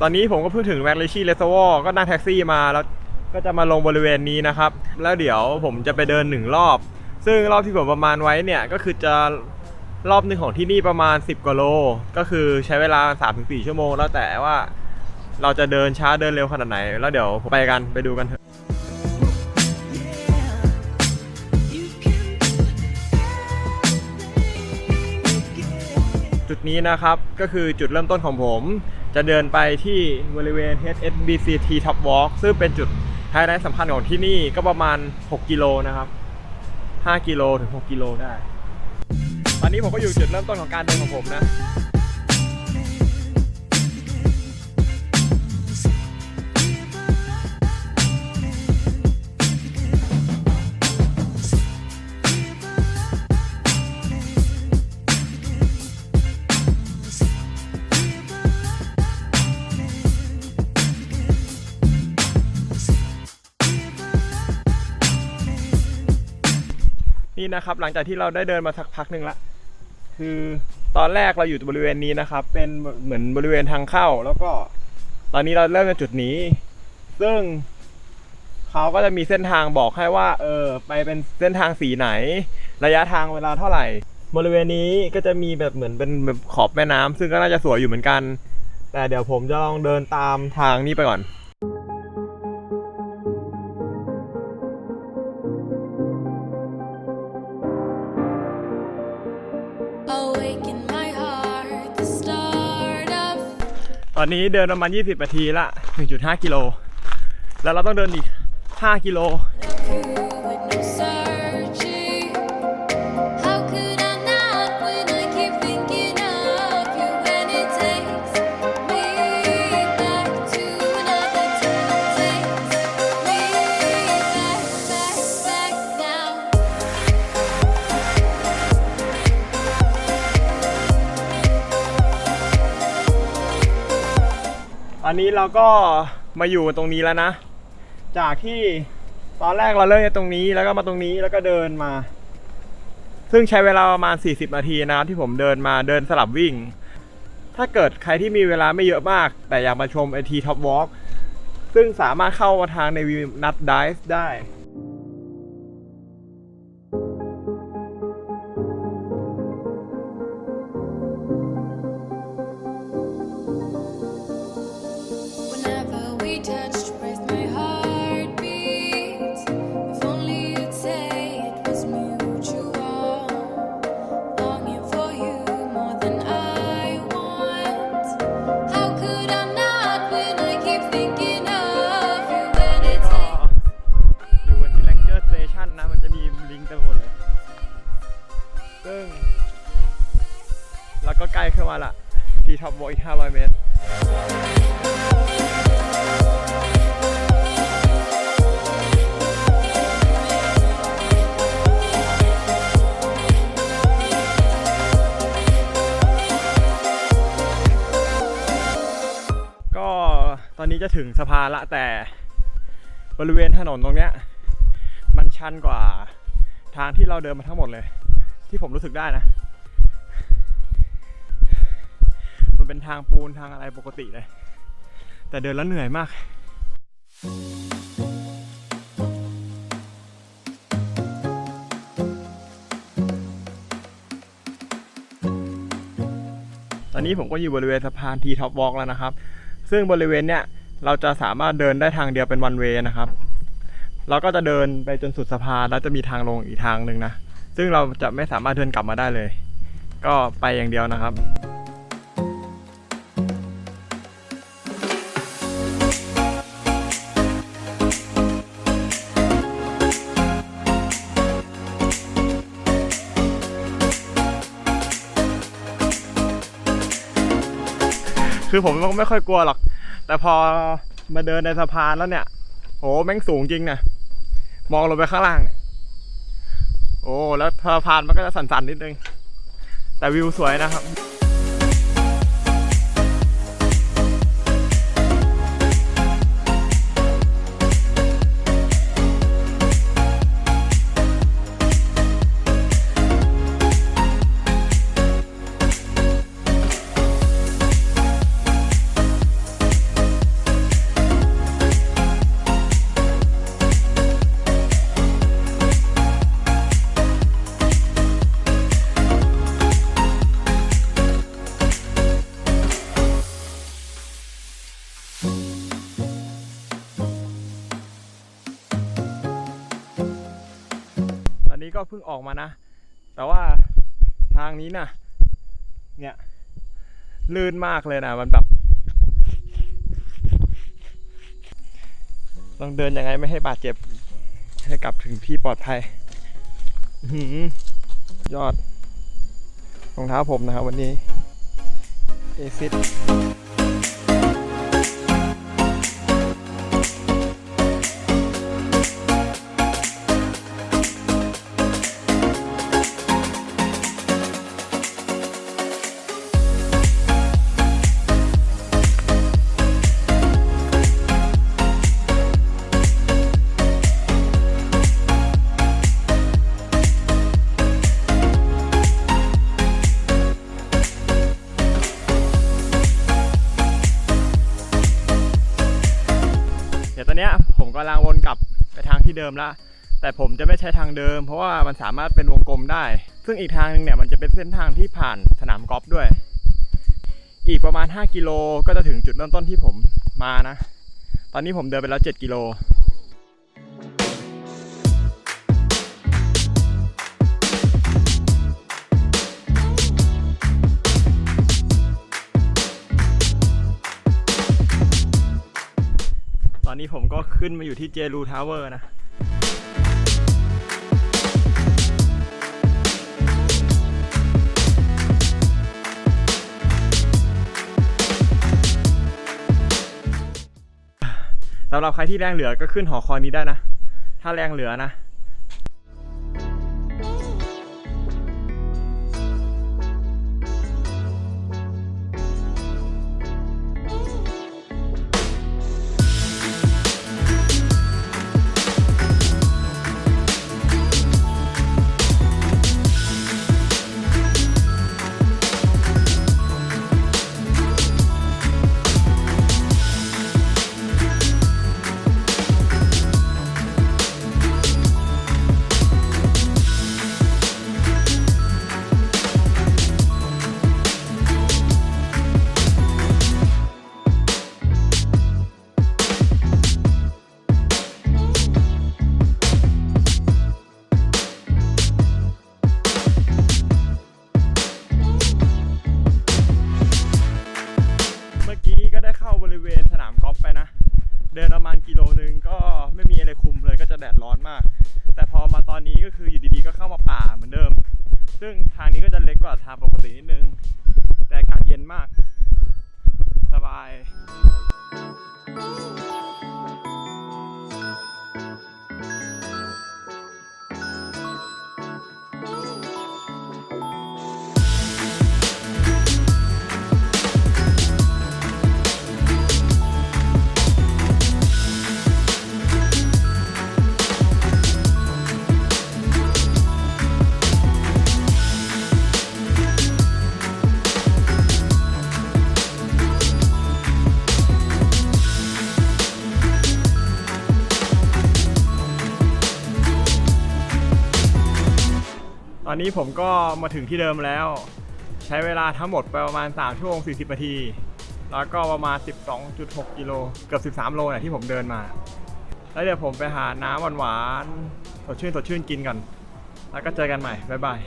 ตอนนี้ผมก็เพิ่งถึงแมคเลชี่เลสวอก็นั่งแท็กซี่มาแล้วก็จะมาลงบริเวณนี้นะครับ แล้วเดี๋ยวผมจะไปเดินหนึ่งรอบ ซึ่งรอบที่ผมประมาณไว้เนี่ยก็คือจะรอบหนึ่งของที่นี่ประมาณ 10กว่าโล ก็คือใช้เวลา 3-4 ชั่วโมง แล้วแต่ว่าเราจะเดินช้าเดินเร็วขนาดไหน แล้วเดี๋ยวไปกันไปดูกันเถอะจุดนี้นะครับก็คือจุดเริ่มต้นของผม จะเดินไปที่บริเวณ HSBCT Top Walk ซึ่งเป็นจุดไฮไลท์สำคัญของที่นี่ก็ประมาณ 6 กิโลนะครับ 5 กิโลถึง 6 กิโลได้ ตอนนี้ผมก็อยู่จุดเริ่มต้นของการเดินของผมนะ นี่นะครับ หลังจากที่เราได้เดินมาสักพักหนึ่งละคือตอนแรกเราอยู่บริเวณนี้นะครับ เป็นเหมือนบริเวณทางเข้า แล้วก็ ตอนนี้เราเริ่มจากจุดนี้ ซึ่งเขาก็จะมีเส้นทางบอกให้ว่า เออ ไปเป็นเส้นทางสีไหน ระยะทางเวลาเท่าไหร่ บริเวณนี้ก็จะมีแบบเหมือนเป็นแบบขอบแม่น้ำซึ่งก็น่าจะสวยอยู่เหมือนกัน แต่เดี๋ยวผมจะลองเดินตามทางนี้ไปก่อน อนนี้เดินประมาณ 20นาทีละ 1.5 กิโล แล้วเราต้องเดินอีก 5 กิโล ตอนนี้เราก็มาอยู่ตรงนี้แล้วนะ จากที่ตอนแรกเราเริ่มจากตรงนี้แล้วก็มาตรงนี้แล้วก็เดินมา ซึ่งใช้เวลาประมาณ 40 นาทีนะครับที่ผมเดินมาเดินสลับวิ่ง ถ้าเกิดใครที่มีเวลาไม่เยอะมาก แต่อยากมาชมไอทีท็อปวอล์กซึ่งสามารถเข้ามาทางในวิวนัดดิฟได้ 500 เมตรก็ตอนนี้จะถึงสะพานละแต่บริเวณถนนตรงเนี้ยมันชันกว่าทางที่เราเดินมาทั้งหมดเลย ที่ผมรู้สึกได้นะ มันเป็นทางปูนทางอะไรปกติเลย แต่เดินแล้วเหนื่อยมาก ตอนนี้ผมก็อยู่บริเวณสะพานทีท็อปวอล์กแล้วนะครับ ซึ่งบริเวณเนี้ยเราจะสามารถเดินได้ทางเดียวเป็นวันเวนะครับ เราก็จะเดินไปจนสุดสะพานแล้วจะมีทางลงอีกทางหนึ่งนะ ซึ่งเราจะไม่สามารถเดินกลับมาได้เลย ก็ไปอย่างเดียวนะครับ คือผมก็ไม่ค่อยกลัวหรอก แต่พอมาเดินในสะพานแล้วเนี่ยโหแม่งสูงจริงนะมองลงไปข้างล่างเนี่ย โอ้แล้วสะพานมันก็จะสั่นๆนิดนึง แต่วิวสวยนะครับี้ก็เพิ่งออกมานะ แต่ว่าทางนี้นะเนี่ยลื่นมากเลยนะมันแบบต้องเดินยังไงไม่ให้บาดเจ็บ ให้กลับถึงที่ปลอดภัยยอดรองเท้าผมนะครับวันนี้เอซิด กำลังวนกลับไปทางที่เดิมละแต่ผมจะไม่ใช้ทางเดิม เพราะว่ามันสามารถเป็นวงกลมได้ ซึ่งอีกทางหนึงเนี่ยมันจะเป็นเส้นทางที่ผ่านสนามกอล์ฟด้วย อีกประมาณ 5 กิโลก็จะถึงจุดเริ่มต้นที่ผมมานะ ตอนนี้ผมเดินไปแล้ว 7 กิโล นี้ผมก็ขึ้นมาอยู่ที่เจรูทาวเวอร์นะสำหรับใครที่แรงเหลือก็ขึ้นหอคอยนี้ได้นะ ถ้าแรงเหลือนะ ได้เข้าบริเวณสนามกอล์ฟไปนะ เดินประมาณกิโลนึงก็ไม่มีอะไรคุมเลยก็จะแดดร้อนมาก แต่พอมาตอนนี้ก็คืออยู่ดีๆก็เข้ามาป่าเหมือนเดิม ซึ่งทางนี้ก็จะเล็กกว่าทางปกตินิดนึง แต่อากาศเย็นมาก สบาย ตอนนี้ผมก็มาถึงที่เดิมแล้ว ใช้เวลาทั้งหมดไปประมาณ 3 ชั่วโมง 40 นาที แล้วก็ประมาณ 12.6 กิโลเกือบ 13 โลเนี่ยที่ผมเดินมา แล้วเดี๋ยวผมไปหาน้ำหวานๆสดชื่นสดชื่นกินกัน แล้วก็เจอกันใหม่ บ๊ายบาย